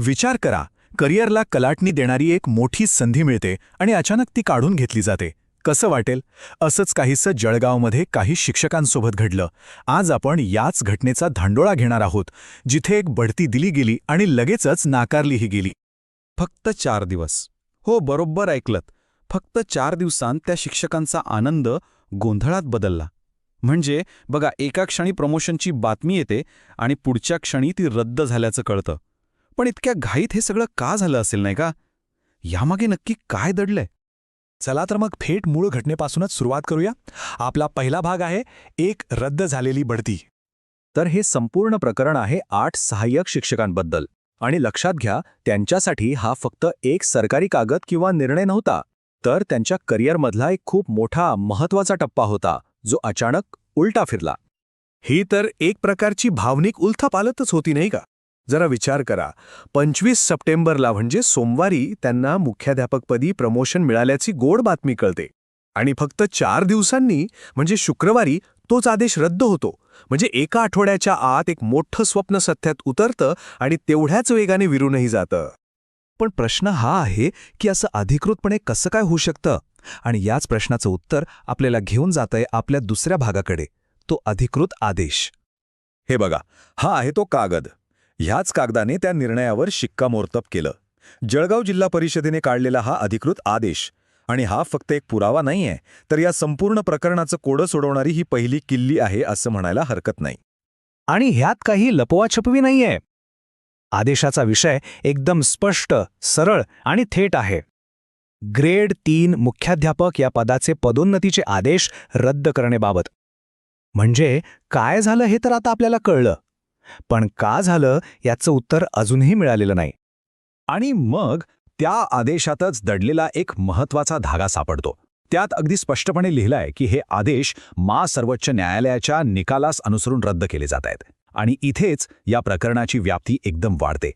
विचार करा. करिअरला कलाटणी देणारी एक मोठी संधी मिळते आणि अचानक ती काढून घेतली जाते. कसं वाटेल? असंच काहीसं जळगावमध्ये काही शिक्षकांसोबत घडलं. आज आपण याच घटनेचा धांडोळा घेणार आहोत जिथे एक बढती दिली गेली आणि लगेचच नाकारलीही गेली. फक्त चार दिवस. हो बरोबर ऐकलत. फक्त चार दिवसांत त्या शिक्षकांचा आनंद गोंधळात बदलला. म्हणजे बघा एका क्षणी प्रमोशनची बातमी येते आणि पुढच्या क्षणी ती रद्द झाल्याचं कळतं. पण इतक्या घाईत हे सगळं का झालं असेल नाही का? यामागे नक्की काय दडलंय? चला तर मग थेट मूळ घटनेपासूनच सुरुवात करूया. आपला पहिला भाग आहे एक रद्द झालेली बढती. तर हे संपूर्ण प्रकरण आहे आठ सहाय्यक शिक्षकांबद्दल. आणि लक्षात घ्या त्यांच्यासाठी हा फक्त एक सरकारी कागद किंवा निर्णय नव्हता. तर त्यांच्या करिअरमधला एक खूप मोठा महत्त्वाचा टप्पा होता जो अचानक उलटा फिरला. ही तर एक प्रकारची भावनिक उलथापालतच होती नाही का? जरा विचार करा. पंचवीस सप्टेंबरला म्हणजे सोमवारी त्यांना मुख्याध्यापकपदी प्रमोशन मिळाल्याची गोड बातमी कळते. आणि फक्त चार दिवसांनी म्हणजे शुक्रवारी तोच आदेश रद्द होतो. म्हणजे एका आठवड्याच्या आत एक मोठं स्वप्न सत्यात उतरतं आणि तेवढ्याच वेगाने विरूनही जातं. पण प्रश्न हा आहे की असं अधिकृतपणे कसं काय होऊ शकतं? आणि याच प्रश्नाचं उत्तर आपल्याला घेऊन जातंय आपल्या दुसऱ्या भागाकडे. तो अधिकृत आदेश. हे बघा हा आहे तो कागद. ह्याच कागदाने त्या निर्णयावर शिक्कामोर्तब केलं. जळगाव जिल्हा परिषदेने काढलेला हा अधिकृत आदेश आणि हा फक्त एक पुरावा नाहीये तर या संपूर्ण प्रकरणाचं कोडं सोडवणारी ही पहिली किल्ली आहे असं म्हणायला हरकत नाही. आणि ह्यात काही लपवाछपवी नाहीये. आदेशाचा विषय एकदम स्पष्ट सरळ आणि थेट आहे. ग्रेड तीन मुख्याध्यापक या पदाचे पदोन्नतीचे आदेश रद्द करण्याबाबत. म्हणजे काय झालं हे तर आता आपल्याला कळलं. पण का झालं याचं उत्तर अजूनही मिळालेलं नाही. आणि मग त्या आदेशातच दडलेला एक महत्त्वाचा धागा सापडतो. त्यात अगदी स्पष्टपणे लिहिलंय की हे आदेश मा सर्वोच्च न्यायालयाच्या निकालास अनुसरून रद्द केले जात आहेत. आणि इथेच या प्रकरणाची व्याप्ती एकदम वाढते.